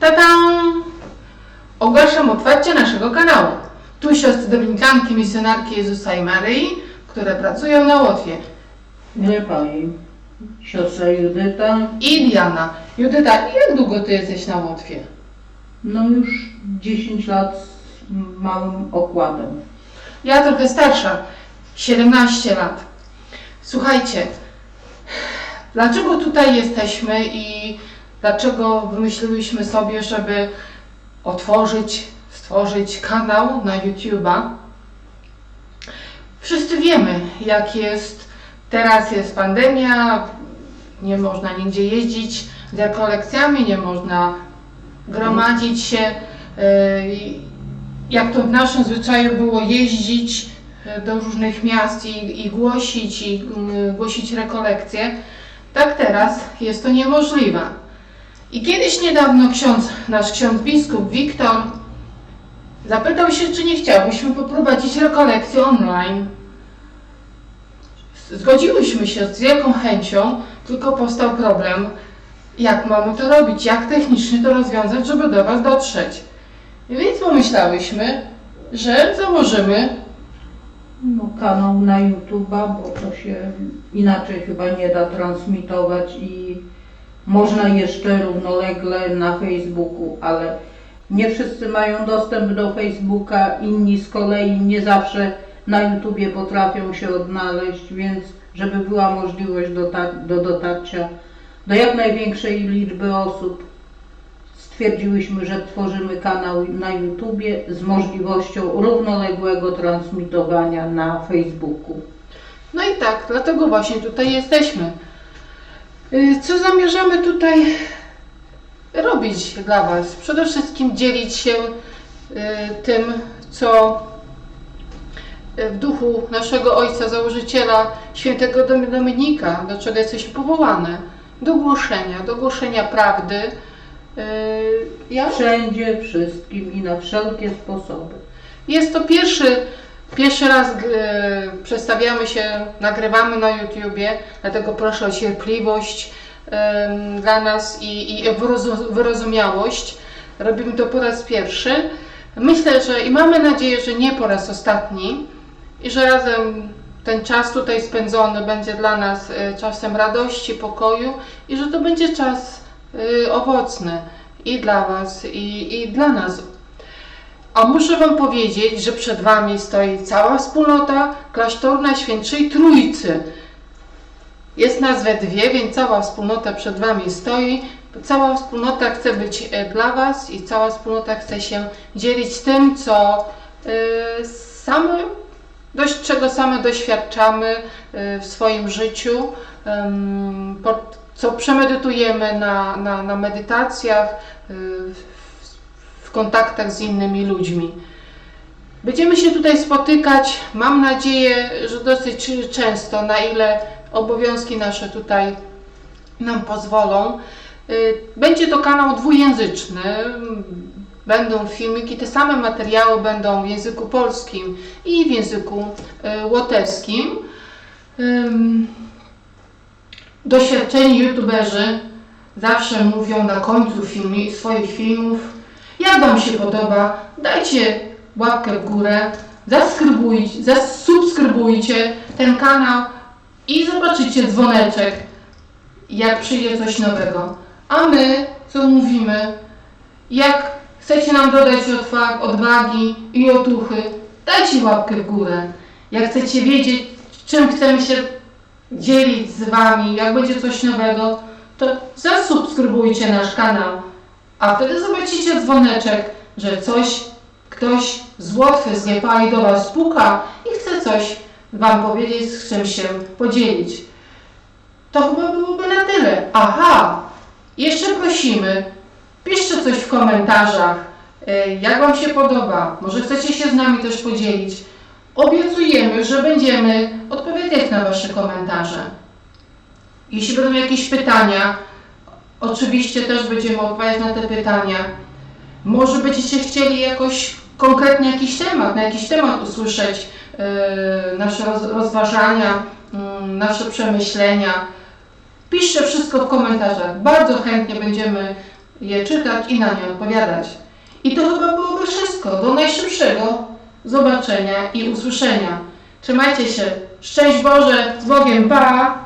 Tata! Ogłaszam otwarcie naszego kanału. Tu siostry dominikanki, misjonarki Jezusa i Maryi, które pracują na Łotwie. Nie pani. Siostra Judyta, I Diana. Judyta, jak długo ty jesteś na Łotwie? no już 10 lat z małym okładem. Ja trochę starsza, 17 lat. Słuchajcie, dlaczego tutaj jesteśmy i dlaczego wymyśliłyśmy sobie, żeby otworzyć, stworzyć kanał na YouTube'a? Wszyscy wiemy, jak jest. Teraz jest pandemia, nie można nigdzie jeździć z rekolekcjami, nie można gromadzić się. i jak to w naszym zwyczaju było jeździć e, do różnych miast i, i głosić, i mm, głosić rekolekcje, tak teraz jest to niemożliwe. I kiedyś niedawno ksiądz, nasz ksiądz biskup Wiktor zapytał się, czy nie chciałbyśmy poprowadzić rekolekcję online. Zgodziłyśmy się z wielką chęcią, tylko powstał problem, jak mamy to robić, jak technicznie to rozwiązać, żeby do Was dotrzeć. Więc pomyślałyśmy, że założymy No, kanał na YouTube'a, bo to się inaczej chyba nie da transmitować i można jeszcze równolegle na Facebooku, ale nie wszyscy mają dostęp do Facebooka, inni z kolei nie zawsze na YouTubie potrafią się odnaleźć, więc żeby była możliwość do dotarcia do jak największej liczby osób, stwierdziłyśmy, że tworzymy kanał na YouTubie z możliwością równoległego transmitowania na Facebooku. No i tak, dlatego właśnie tutaj jesteśmy. Y, Co zamierzamy tutaj robić dla Was? Przede wszystkim dzielić się y, tym, co y, w duchu naszego Ojca Założyciela, świętego Dom- Dominika, do czego jesteśmy powołane. Do głoszenia, do głoszenia prawdy. Ja Wszędzie, wszystkim i na wszelkie sposoby. Jest to pierwszy, pierwszy raz przedstawiamy się, nagrywamy na YouTubie, dlatego proszę o cierpliwość dla nas i, i wyrozu- wyrozumiałość. Robimy to po raz pierwszy. Myślę, że i mamy nadzieję, że nie po raz ostatni i że razem ten czas tutaj spędzony będzie dla nas e, czasem radości, pokoju i że to będzie czas e, owocny i dla Was, i, i dla nas. A muszę Wam powiedzieć, że przed Wami stoi cała wspólnota klasztorna Świętszej Trójcy. Jest nas we dwie, więc cała wspólnota przed Wami stoi. Cała wspólnota chce być e, dla Was i cała wspólnota chce się dzielić tym, co e, same, dość, czego same doświadczamy e, w swoim życiu, pod, co przemedytujemy na, na, na medytacjach, kontaktach z innymi ludźmi. Będziemy się tutaj spotykać, mam nadzieję, że dosyć często, na ile obowiązki nasze tutaj nam pozwolą. Y, Będzie to kanał dwujęzyczny. Będą filmiki, te same materiały będą w języku polskim i w języku y, łotewskim. Doświadczeni youtuberzy zawsze mówią na końcu filmi, swoich filmów, jak Wam się podoba, dajcie łapkę w górę, zasubskrybujcie, zasubskrybujcie ten kanał i zobaczycie dzwoneczek, jak przyjdzie coś nowego. A my, co mówimy, jak chcecie nam dodać odwa- odwagi i otuchy, dajcie łapkę w górę. Jak chcecie wiedzieć, czym chcemy się dzielić z Wami, jak będzie coś nowego, to zasubskrybujcie nasz kanał. A wtedy zobaczycie dzwoneczek, że coś, ktoś z Łotwy, z Niepali do Was puka i chce coś Wam powiedzieć, z czym się podzielić. To chyba byłoby na tyle. Aha, jeszcze prosimy, piszcie coś w komentarzach, y, jak Wam się podoba, może chcecie się z nami też podzielić. Obiecujemy, że będziemy odpowiadać na Wasze komentarze. Jeśli będą jakieś pytania, oczywiście też będziemy odpowiadać na te pytania. Może będziecie chcieli jakoś konkretnie jakiś temat, na jakiś temat usłyszeć e, nasze roz, rozważania, mm, nasze przemyślenia. Piszcie wszystko w komentarzach. Bardzo chętnie będziemy je czytać i na nie odpowiadać. I to chyba byłoby wszystko. Do najszybszego zobaczenia i usłyszenia. Trzymajcie się. Szczęść Boże, z Bogiem, pa!